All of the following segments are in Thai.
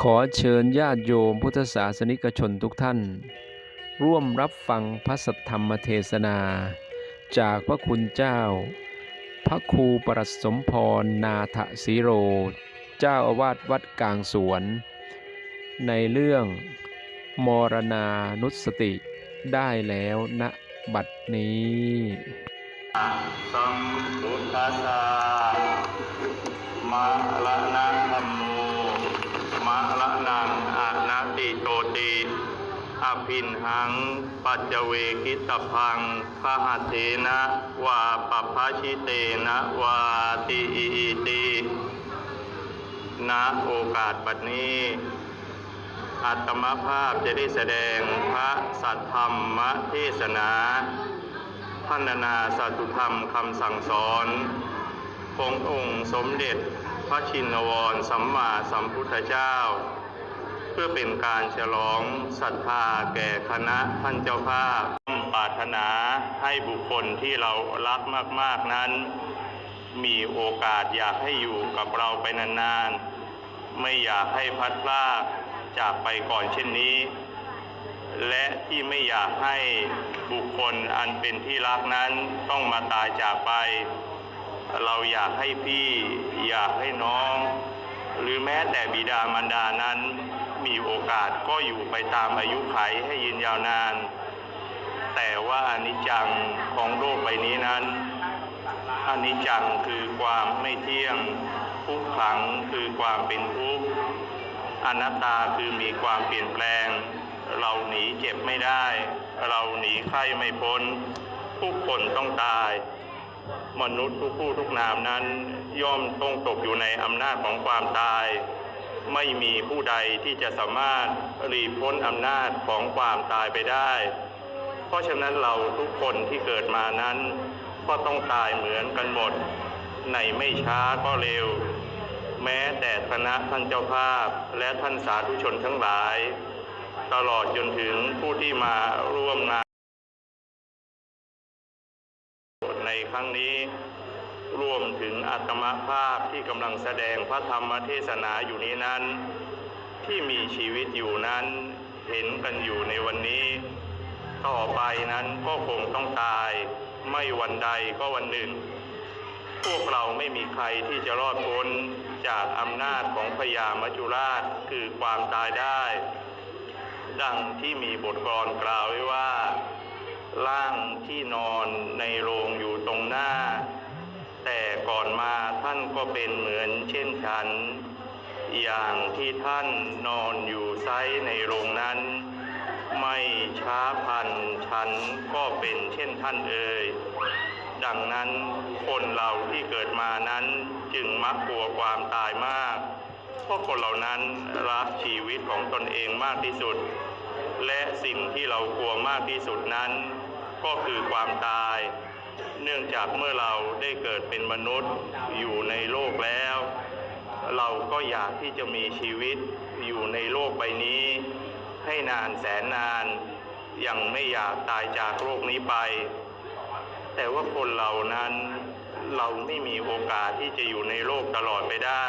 ขอเชิญญาติโยมพุทธศาสนิกชนทุกท่าน ร่วมรับฟังพระสัทธรรมเทศนา จากพระคุณเจ้า พระครูประสมพรนาถสีโร เจ้าอาวาสวัดกลางสวน ในเรื่อง มรณานุสติได้แล้วณบัดนี้สัมพุทธัสสะมาละ หังปัจเจเวกิตพังพหเทนะวาปภาชิเตนะวาติอิติณโอกาสบัดนี้อัตมภาพจะได้แสดงพระสัทธรรมเทศนาพันนาสัตุธรรมคำสั่งสอน ขององค์สมเด็จพระชินวรสัมมาสัมพุทธเจ้า เพื่อเป็นการฉลองศรัทธาแก่คณะท่านเจ้าภาพปรารถนาให้บุคคลที่เรารักมาก ๆนั้น มีโอกาสอยากให้อยู่กับเราไปนานๆ ไม่อยากให้พัดพลากจากไปก่อนเช่นนี้ และที่ไม่อยากให้บุคคลอันเป็นที่รักนั้นต้องมาตายจากไป เราอยากให้พี่ อยากให้น้อง หรือแม้แต่บิดามารดานั้น มีโอกาสก็อยู่ไปตามอายุไขให้ยืนยาวนาน แต่ว่าอนิจจังของโลกใบนี้นั้นอนิจจังคือความไม่เที่ยงทุกขังคือความเป็นทุกข์อนัตตาคือมีความเปลี่ยนแปลง เราหนีเจ็บไม่ได้ เราหนีไข้ไม่พ้น ทุกคนต้องตาย มนุษย์ทุกผู้ทุกนามนั้น ย่อมต้องตกอยู่ในอำนาจของความตาย ไม่มีผู้ใดที่จะสามารถหลีพ้นอำนาจของความตายไปได้ เพราะฉะนั้นเราทุกคนที่เกิดมานั้น ก็ต้องตายเหมือนกันหมด ในไม่ช้าก็เร็ว แม้แต่คณะท่านเจ้าภาพและท่านสาธุชนทั้งหลาย ตลอดจนถึงผู้ที่มาร่วมงานในครั้งนี้ รวมถึงอัตมภาพที่กำลังแสดงพระธรรมเทศนาอยู่นี้นั้น ที่มีชีวิตอยู่นั้นเห็นกันอยู่ในวันนี้ ต่อไปนั้นก็คงต้องตาย ไม่วันใดก็วันหนึ่ง พวกเราไม่มีใครที่จะรอดพ้นจากอำนาจของพญามัจจุราชคือความตายได้ ดังที่มีบทกลอนกล่าวไว้ว่า ร่างที่นอนในโรงอยู่ตรงหน้า แต่ก่อนมาท่านก็เป็นเหมือนเช่นฉัน อย่างที่ท่านนอนอยู่ไซในโรงนั้น ไม่ช้าพันฉันก็เป็นเช่นท่านเอ่ยดังนั้นคนเราที่เกิดมานั้นจึงมักกลัวความตายมาก เพราะคนเหล่านั้นรักชีวิตของตนเองมากที่สุด และสิ่งที่เรากลัวมากที่สุดนั้น ก็คือความตาย เนื่องจากเมื่อเราได้เกิดเป็นมนุษย์อยู่ในโลกแล้ว เราก็อยากที่จะมีชีวิตอยู่ในโลกใบนี้ ให้นานแสนนาน ยังไม่อยากตายจากโลกนี้ไป แต่ว่าคนเรานั้นเราไม่มีโอกาสที่จะอยู่ในโลกตลอดไปได้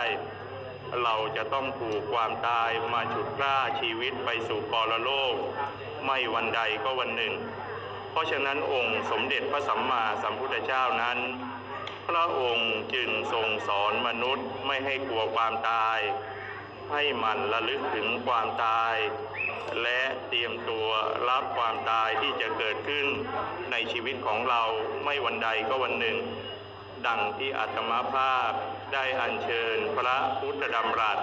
เราจะต้องถูกความตายมาฉุดล่าชีวิตไปสู่ปรโลก ไม่วันใดก็วันหนึ่ง เพราะฉะนั้นองค์สมเด็จพระสัมมาสัมพุทธเจ้านั้น พระองค์จึงทรงสอนมนุษย์ไม่ให้กลัวความตาย ให้มันระลึกถึงความตาย และเตรียมตัวรับความตายที่จะเกิดขึ้นในชีวิตของเราไม่วันใดก็วันหนึ่ง ดังที่อาตมาภาพได้อัญเชิญพระพุทธดำรัส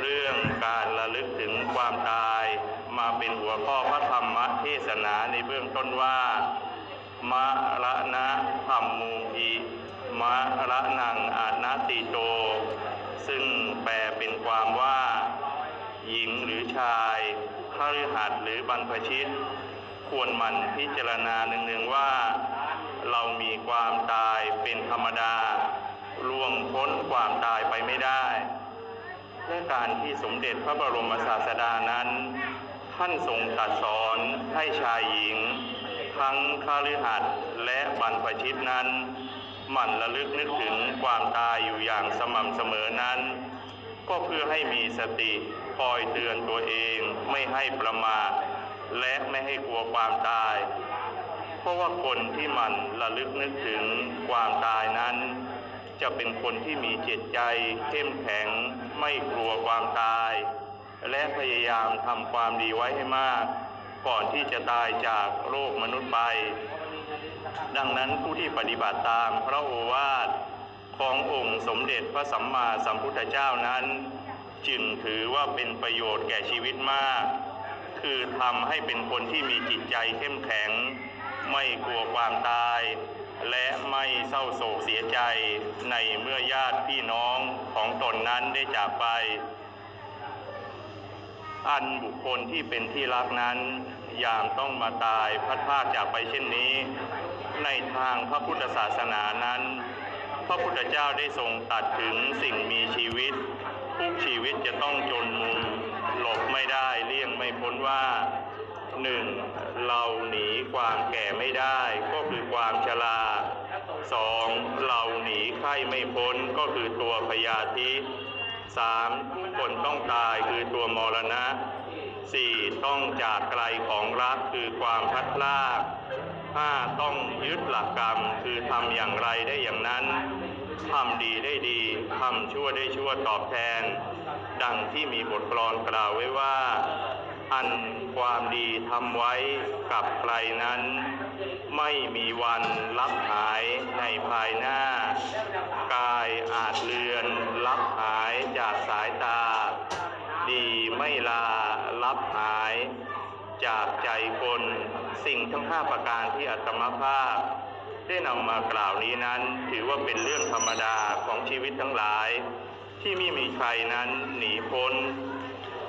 เรื่องการระลึกถึงความตาย มาเป็นหัวข้อพระธรรมเทศนาในเบื้องต้นว่ามะระนะธรรมูหิมะระนังอานาติโต ซึ่งแปลเป็นความว่า หญิงหรือชายคฤหัสถ์หรือบรรพชิต ควรหมันพิจารณาหนึ่งๆว่า เรามีความตายเป็นธรรมดาล่วงพ้นความตายไปไม่ได้และการที่สมเด็จพระบรมศาสดานั้น ท่านทรงตรัสสอนให้ชายหญิง ทั้งคฤหัสถ์และบรรพชิตนั้น หมั่นระลึกนึกถึงความตายอยู่อย่างสม่ำเสมอนั้น ก็เพื่อให้มีสติคอยเตือนตัวเองไม่ให้ประมาทและไม่ให้กลัวความตาย เพราะว่าคนที่หมันระลึกนึกถึงความตายนั้น จะเป็นคนที่มีจิตใจเข้มแข็งไม่กลัวความตาย และพยายามทำความดีไว้ให้มาก ก่อนที่จะตายจากโลกมนุษย์ไป ดังนั้นผู้ที่ปฏิบัติตามพระโอวาทขององค์สมเด็จพระสัมมาสัมพุทธเจ้านั้น จึงถือว่าเป็นประโยชน์แก่ชีวิตมาก คือทำให้เป็นคนที่มีจิตใจเข้มแข็ง ไม่กลัวความตาย และไม่เศร้าโศกเสียใจในเมื่อญาติพี่น้องของตนนั้นได้จากไป อันบุคคลที่เป็นที่รักนั้นยามต้องมาตายพัดพาจากไปเช่นนี้ ในทางพระพุทธศาสนานั้น พระพุทธเจ้าได้ทรงตัดถึงสิ่งมีชีวิตทุกชีวิตจะต้องจนมุมหลบไม่ได้เลี่ยงไม่พ้นว่าหนึ่งเราหนีความแก่ไม่ได้ ก็คือความชราสองเราหนีไข้ไม่พ้นก็คือตัวพยาธิ สามคนต้องตายคือตัวมรณะสี่ต้องจากไกลของรักคือความพัดพรากห้าต้องยึดหลักกรรมคือทำอย่างไรได้อย่างนั้นทำดีได้ดีทำชั่วได้ชั่วตอบแทน ดังที่มีบทกลอนกล่าวไว้ว่า อันความดีทำไว้กับใครนั้น ไม่มีวันลับหายในภายหน้า กายอาจเลือนลับหาย จากสายตา ดีไม่ลาลับหาย จากใจคนสิ่งทั้งห้าประการที่อัตมภาพ ได้นำมากล่าวนี้นั้น ถือว่าเป็นเรื่องธรรมดาของชีวิตทั้งหลาย ที่ไม่มีใครนั้นหนีพ้น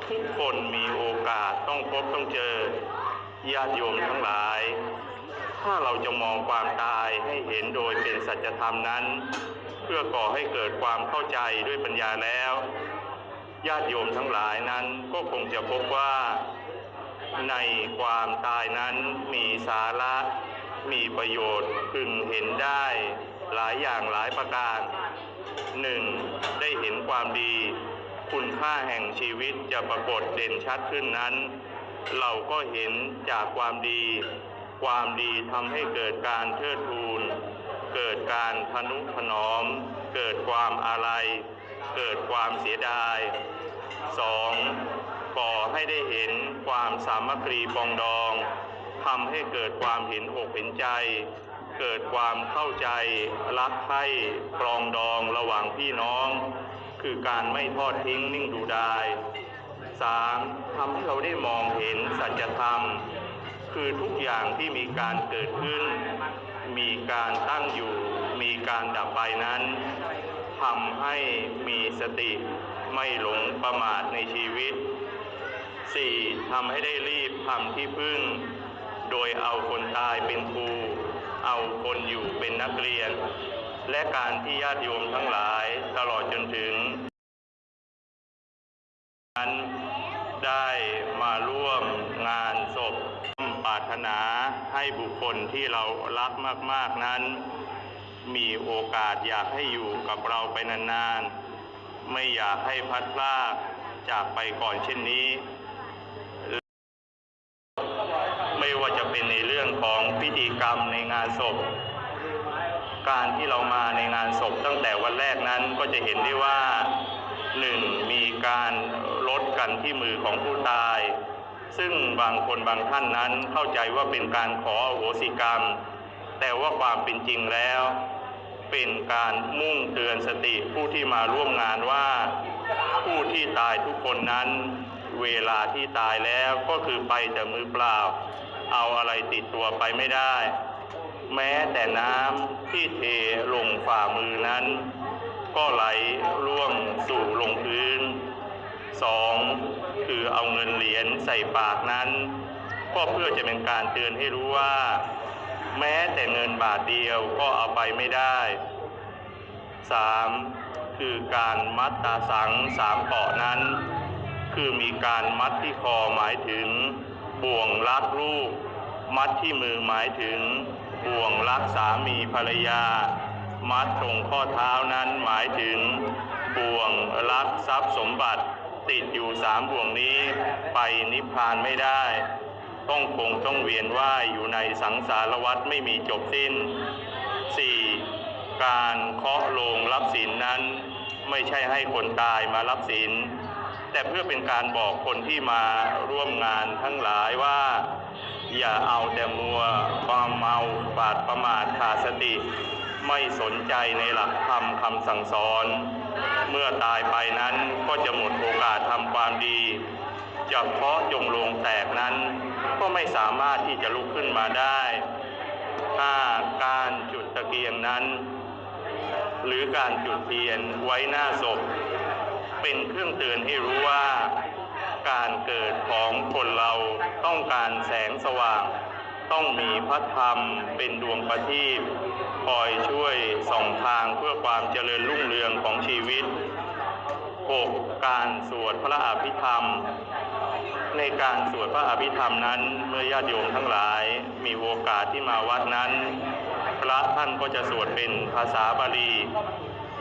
ทุกคนมีโอกาสต้องพบต้องเจอญาติโยมทั้งหลาย ถ้าเราจะมองความตายให้เห็นโดยเป็นสัจธรรมนั้น เพื่อก่อให้เกิดความเข้าใจด้วยปัญญาแล้วญาติโยมทั้งหลายนั้นก็คงจะพบว่า ในความตายนั้นมีสาระ มีประโยชน์พึงเห็นได้หลายอย่างหลายประการหนึ่งได้เห็นความดี คุณค่าแห่งชีวิตจะปรากฏเด่นชัดขึ้นนั้น เราก็เห็นจากความดี ความดีทำให้เกิดการเทิดทูน เกิดการทนุถนอม เกิดความอาลัย เกิดความเสียดายสองก่อให้ได้เห็นความสามัคคีปองดองทำให้เกิดความเห็นอกเห็นใจ เกิดความเข้าใจ รักใคร่ปรองดองระหว่างพี่น้อง คือการไม่ทอดทิ้งนิ่งดูดายสามทำให้เราได้มองเห็นสัจธรรม คือทุกอย่างที่มีการเกิดขึ้น มีการตั้งอยู่ มีการดับไปนั้นทำให้มีสติไม่หลงประมาทในชีวิต 4. ทำให้ได้รีบทำที่พึ่ง โดยเอาคนตายเป็นครู เอาคนอยู่เป็นนักเรียน และการที่ญาติโยมทั้งหลายตลอดจนถึงนั้นได้มาร่วมารถนาให้บุคคลที่เรารักมาก ๆนั้น มีโอกาสอยากให้อยู่กับเราไปนานๆ ไม่อยากให้พัดพลากจากไปก่อนเช่นนี้ ไม่ว่าจะเป็นในเรื่องของพิธีกรรมในงานศพ การที่เรามาในงานศพตั้งแต่วันแรกนั้นก็จะเห็นได้ว่าหนึ่งมีการลดกันที่มือของผู้ตาย ซึ่งบางคนบางท่านนั้นเข้าใจว่าเป็นการขอโหสิกรรม แต่ว่าความเป็นจริงแล้ว เป็นการมุ่งเตือนสติผู้ที่มาร่วมงานว่า ผู้ที่ตายทุกคนนั้น เวลาที่ตายแล้วก็คือไปแต่มือเปล่า เอาอะไรติดตัวไปไม่ได้ แม้แต่น้ำที่เทลงฝ่ามือนั้น ก็ไหลร่วงสู่ลงพื้นสอง คือเอาเงินเหรียญใส่ปากนั้น ก็เพื่อจะเป็นการเตือนให้รู้ว่า แม้แต่เงินบาทเดียวก็เอาไปไม่ได้สามคือการมัดตาสังสามเกาะนั้น คือมีการมัดที่คอหมายถึงบ่วงรัดลูก มัดที่มือหมายถึงบ่วงรักสามีภรรยา มัดตรงข้อเท้านั้นหมายถึงบ่วงรักทรัพย์สมบัติ ติดอยู่สามบ่วงนี้ ไปนิพพานไม่ได้ ต้องคงต้องเวียนว่ายอยู่ในสังสารวัฏไม่มีจบสิ้น 4. การเคาะโลงรับศีลนั้น ไม่ใช่ให้คนตายมารับศีลแต่เพื่อเป็นการบอกคนที่มาร่วมงานทั้งหลายว่า อย่าเอาแต่มัวความเมาปาดประมาทขาดสติ ไม่สนใจในหลักธรรมคำสั่งสอน เมื่อตายไปนั้นก็จะหมดโอกาสทำความดีจะเพาะจงลงแตกนั้น ก็ไม่สามารถที่จะลุกขึ้นมาได้ถ้าการจุดตะเกียงนั้น หรือการจุดเทียนไว้หน้าศพ เป็นเครื่องเตือนให้รู้ว่า การเกิดของคนเราต้องการแสงสว่าง ต้องมีพระธรรมเป็นดวงประทีปคอยช่วยส่องทางเพื่ อความเจริญรุ่งเรืองของชีวิต 6. การสวดพระอภิธรรม ในการสวดพระอภิธรรมนั้น เมื่อญาติโยมทั้งหลายมีโอกาสที่มาวัดนั้น พระท่านก็จะสวดเป็นภาษาบาลี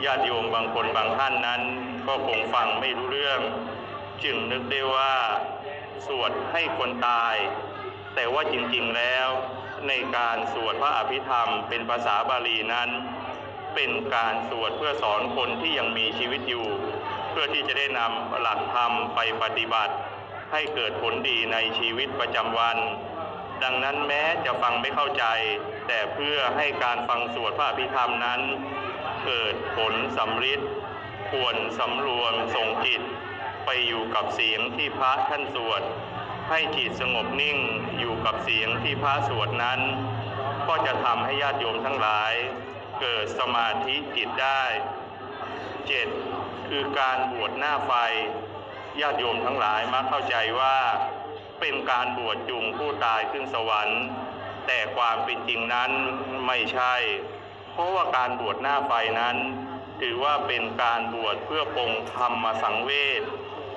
ญาติโยมบางคนบางท่านนั้น ก็คงฟังไม่รู้เรื่อง จึงนึกได้ว่า สวดให้คนตาย แต่ว่าจริงๆแล้ว ในการสวดพระอภิธรรมเป็นภาษาบาลีนั้น เป็นการสวดเพื่อสอนคนที่ยังมีชีวิตอยู่ เพื่อที่จะได้นำหลักธรรมไปปฏิบัติ ให้เกิดผลดีในชีวิตประจำวัน ดังนั้นแม้จะฟังไม่เข้าใจ แต่เพื่อให้การฟังสวดพระอภิธรรมนั้น เกิดผลสำฤทธิ์ควรสำรวมส่งจิต ไปอยู่กับเสียงที่พระท่านสวด ให้จิตสงบนิ่งอยู่กับเสียงที่พระสวดนั้น ก็จะทำให้ญาติโยมทั้งหลาย เกิดสมาธิจิตได้ 7. คือการบวชหน้าไฟญาติโยมทั้งหลายมักเข้าใจว่าเป็นการบวชจุงผู้ตายขึ้นสวรรค์ แต่ความเป็นจริงนั้นไม่ใช่ เพราะว่าการบวชหน้าไฟนั้น ถือว่าเป็นการบวชเพื่อปงธรรมสังเวช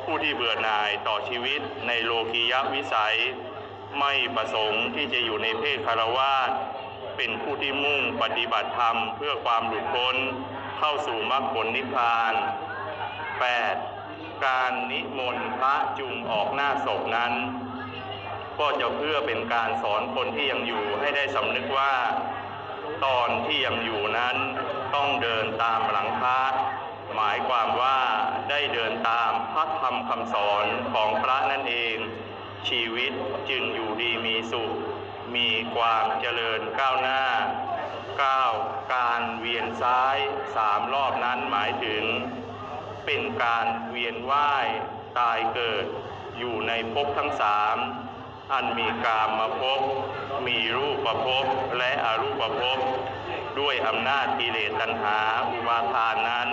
ผู้ที่เบื่อหน่ายต่อชีวิตในโลกียวิสัย ไม่ประสงค์ที่จะอยู่ในเพศคารวาส เป็นผู้ที่มุ่งปฏิบัติธรรมเพื่อความหลุดพ้นเข้าสู่มรรคผลนิพพาน 8. การนิมนต์พระจุงออกหน้าศพนั้น ก็จะเพื่อเป็นการสอนคนที่ยังอยู่ให้ได้สำนึกว่า ตอนที่ยังอยู่นั้นต้องเดินตามหลังพระหมายความว่าได้เดินตามพระธรรมคำสอนของพระนั่นเอง ชีวิตจึงอยู่ดีมีสุข มีความเจริญก้าวหน้า 9. การเวียนซ้ายสามรอบนั้นหมายถึง เป็นการเวียนว่ายตายเกิด อยู่ในภพทั้งสามอันมีกามมาภพมีรูปประภพและอรูปภพบ ด้วยอำนาจกิเลสตัณหาอุปาทานนั้น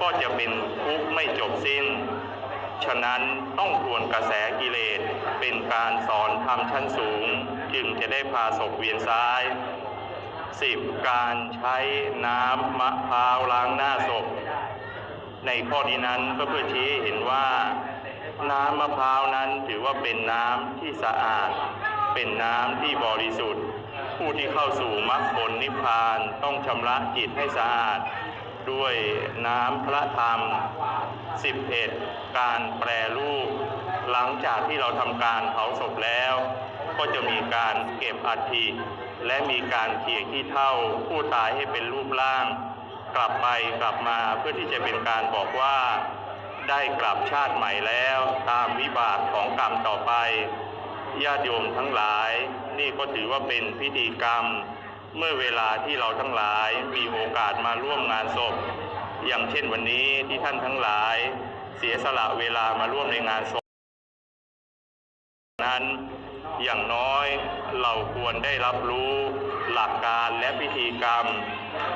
ก็จะเป็นทุกข์ไม่จบสิ้น ฉะนั้นต้องทวนกระแสกิเลสเป็นการสอนธรรมชั้นสูง จึงจะได้พาศพเวียนซ้าย 10. การใช้น้ำมะพร้าวล้างหน้าศพ ในข้อนี้นั้นก็เพื่อชี้เห็นว่า น้ำมะพร้าวนั้นถือว่าเป็นน้ำที่สะอาด เป็นน้ำที่บริสุทธิ์ ผู้ที่เข้าสู่มรรคผลนิพพานต้องชำระจิตให้สะอาด ด้วยน้ำพระธรรม 11. การแปรรูป หลังจากที่เราทำการเผาศพแล้ว ก็จะมีการเก็บอัฐิและมีการเขี่ยขี้เท่าผู้ตายให้เป็นรูปร่าง กลับไปกลับมาเพื่อที่จะเป็นการบอกว่า ได้กลับชาติใหม่แล้วตามวิบากของกรรมต่อไปญาติโยมทั้งหลาย นี่ก็ถือว่าเป็นพิธีกรรม เมื่อเวลาที่เราทั้งหลายมีโอกาสมาร่วมงานศพ อย่างเช่นวันนี้ที่ท่านทั้งหลายเสียสละเวลามาร่วมในงานศพนั้นอย่างน้อยเราควรได้รับรู้หลักการและพิธีกรรม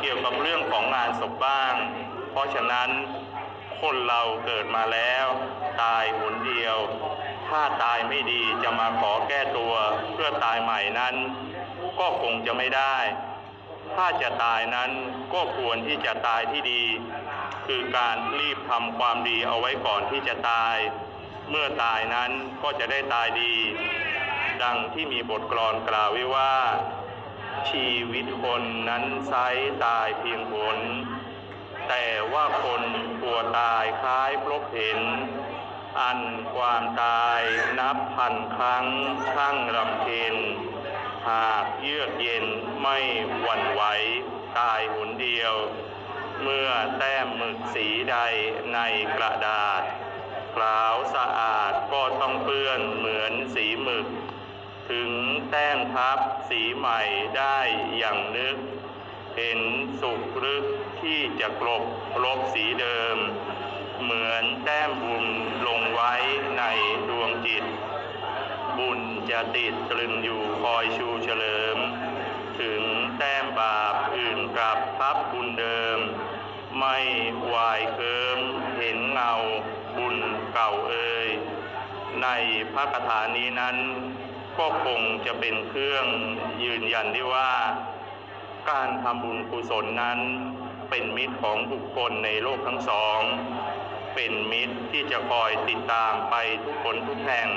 เกี่ยวกับเรื่องของงานศพบ้าง เพราะฉะนั้นคนเราเกิดมาแล้ว ตายหนเดียว ถ้าตายไม่ดีจะมาขอแก้ตัวเพื่อตายใหม่นั้น ก็คงจะไม่ได้ ถ้าจะตายนั้นก็ควรที่จะตายที่ดี คือการรีบทำความดีเอาไว้ก่อนที่จะตาย เมื่อตายนั้นก็จะได้ตายดี ดังที่มีบทกลอนกล่าวไว้ว่า ชีวิตคนนั้นไซร้ตายเพียงผลแต่ว่าคนกลัวตายคล้ายพบเห็น อันความตายนับพันครั้งช่างรำเค็ญ หากเยือกเย็นไม่หวั่นไหวตายหุนเดียว เมื่อแต้มหมึกสีใดในกระดาษขาวสะอาดก็ต้องเปื้อนเหมือนสีหมึก ถึงแต้มทับสีใหม่ได้อย่างนึก เห็นสุขรึกที่จะกลบลบสีเดิม เหมือนแต้มบุญลงไว้ในดวงจิต บุญจะติดตรึงอยู่คอยชูเฉลิม ถึงแต้มบาปอื่นกลับทับบุญเดิม ไม่วายเคิมเห็นเงาบุญเก่าเอ่ยในพระคาถานี้นั้น ก็คงจะเป็นเครื่องยืนยันได้ว่า การทำบุญกุศลนั้นเป็นมิตรของบุคคลในโลกทั้งสอง เป็นมิตรที่จะคอยติดตามไปทุกคนทุกแห่ง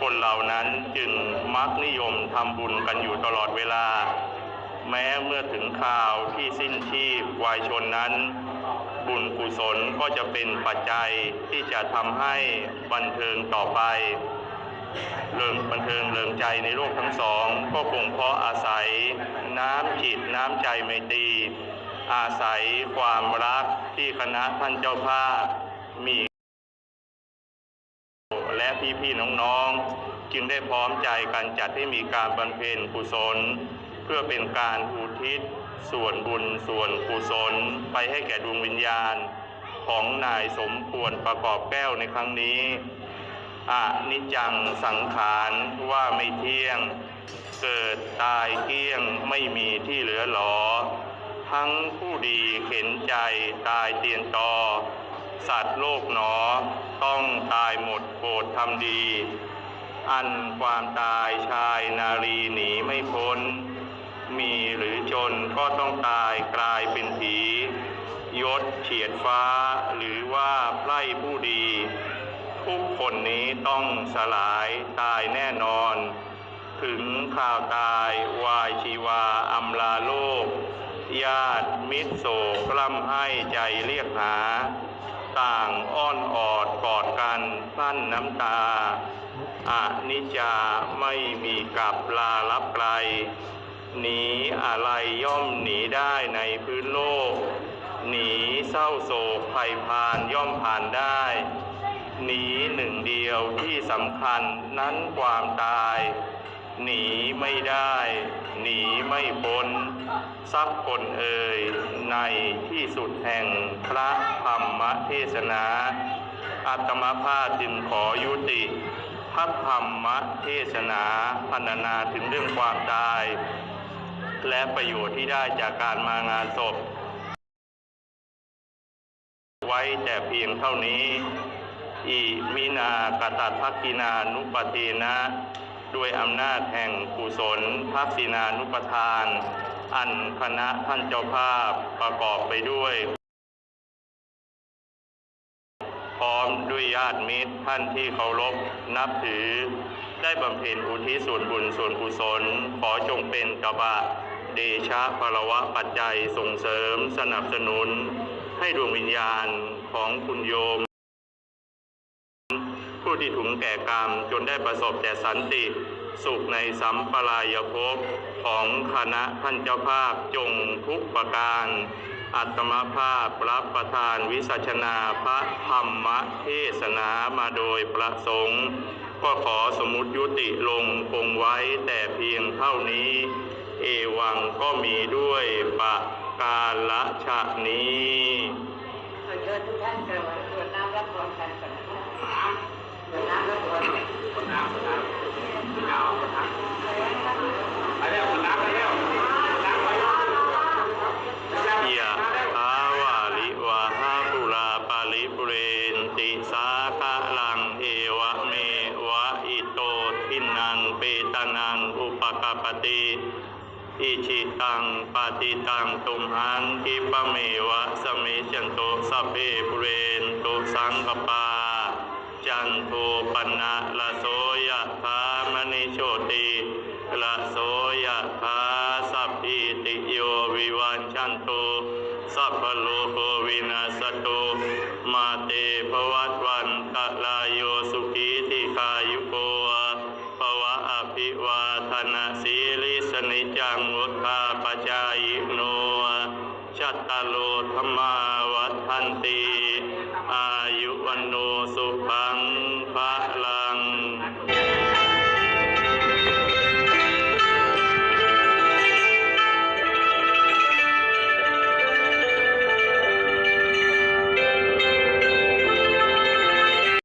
คนเหล่านั้นจึงมักนิยมทำบุญกันอยู่ตลอดเวลา แม้เมื่อถึงข่าวที่สิ้นชีพวายชนนั้น บุญกุศลก็จะเป็นปัจจัยที่จะทำให้บันเทิงต่อไปเริงบันเทิงเริงใจในโลกทั้งสอง ก็คงเพราะอาศัยน้ำจิตน้ำใจไมตรีอาศัยความรักที่คณะท่านเจ้าภาพ มีและพี่ๆน้องๆ จึงได้พร้อมใจกันจัดให้มีการบำเพ็ญกุศล เพื่อเป็นการอุทิศ ส่วนบุญส่วนกุศล ไปให้แก่ดวงวิญญาณ ของนายสมควรประกอบแก้วในครั้งนี้อนิจจังสังขารว่าไม่เที่ยง เกิดตายเกลี้ยงไม่มีที่เหลือหลอ ทั้งผู้ดีเข็นใจตายเตียนตอ สัตว์โลกหนอ ต้องตายหมดโปรดทำดี อันความตายชายนารีหนีไม่พ้น มีหรือจนก็ต้องตายกลายเป็นผี ยศเฉียดฟ้าหรือว่าไพร่ผู้ดี ทุกคนนี้ต้องสลายตายแน่นอน ถึงข่าวตายวายชีวาอำลาโลกญาติมิตรโศกร่ำให้ใจเรียกหา ต่างอ้อนออดกอดกันพลั่นน้ำตาอานิจจาไม่มีกับลาลับไกล หนีอะไรย่อมหนีได้ในพื้นโลก หนีเศร้าโศกภัยพานย่อมผ่านได้ หนีหนึ่งเดียวที่สำคัญนั้นความตาย หนีไม่ได้ หนีไม่พ้นสักคนเอ่ยในที่สุดแห่งพระ เทศนา อัตมภาพจึงขอยุติพระธรรมเทศนาพรรณนาถึงเรื่องความตาย และประโยชน์ที่ได้จากการมางานศพ ไว้แต่เพียงเท่านี้อิมินากตัดทักกินานุปเทนะด้วยอำนาจแห่งกุศลทักษินานุปทาน อันคณะท่านเจ้าภาพประกอบไปด้วย พร้อมด้วยญาติมิตรท่านที่เคารพนับถือ ได้บำเพ็ญอุทิศส่วนบุญส่วนกุศล ขอจงเป็นกบะเดชะพลวะปัจจัยส่งเสริมสนับสนุน ให้ดวงวิญญาณของคุณโยม ผู้ที่ถุงแก่กรรมจนได้ประสบแต่สันติสุขในสัมปรายภพของคณะท่านเจ้าภาพจงทุกประการ อัตมภาพรับประทานวิสัชนาพระธรรมเทศนามาโดยประสงค์ก็ขอสมุติยุติลงคงไว้แต่เพียงเท่านี้ เอวังก็มีด้วยปะกาละชะนี้ขอเชิญทุกท่านกราบกรวดน้ำ ตังปาทิตังตุมหังกิปะเมวะสเมิจันโตสัพเพปุเรนตสังกปา จันโทปนะละโสยะธามณิโชติละโสยะธาสัพพิติโยวิวัญชันโตสัพพโลโควินาสตุมาเตภวัต